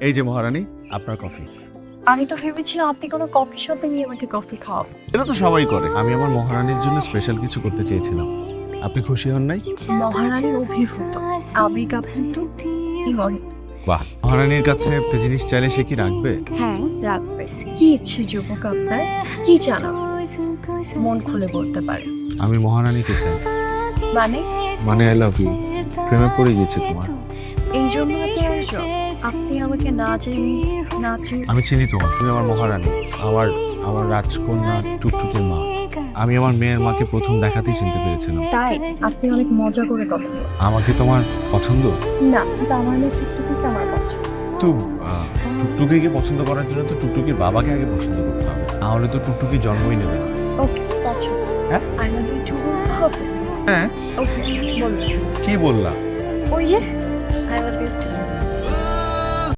এই যে মহারানী আপনার কফি আমি তো ভেবেছিলাম আপনি কোনো কফি শপে নিয়ে আমাকে কফি খাওয়াবেন। এটা তো সবাই করে। আমি আমার মহারানীর জন্য স্পেশাল কিছু করতে চেয়েছিলাম। আপনি খুশি হন নাই? মহারানী অভিভূত। আবেগ আপ্লুত। বাহ। মহারানীর কাছে একটা জিনিস চাইলে সে কি রাখবে? হ্যাঁ রাখবে। কি ইচ্ছে যুবক আপনার? কি জানা? মন খুলে বলতে পারে। আমি মহারানীকে চাই। মানে? মানে আই লাভ ইউ প্রেমে পড়ে গেছে তোমার। এই জন্য এত আয়োজন আপনি আমাকে না জেনে না চিনে আমি চিনি তোমার তুমি আমার মহারানী আমার আমার রাজকন্যা টুকটুকির মা। আমি আমার মেয়ের মাকে প্রথম দেখাতেই চিনতে পেরেছিলাম। তাই আপনি অনেক মজা করে কথা বলেন। আমাকে তোমার পছন্দ? না কিন্তু আমার মেয়ে টুকটুকিকে আমার পছন্দ। তো আহ, টুকটুকিকে পছন্দ করার জন্য তো টুকটুকির বাবাকে আগে পছন্দ করতে হবে। নাহলে তো টুকটুকি জন্মই নেবে না। ওকে পছন্দ হ্যাঁ? আই লাভ ইউ টু হবে হ্যাঁ? ওকে বলুন কি বললাম ওই যে I love you too.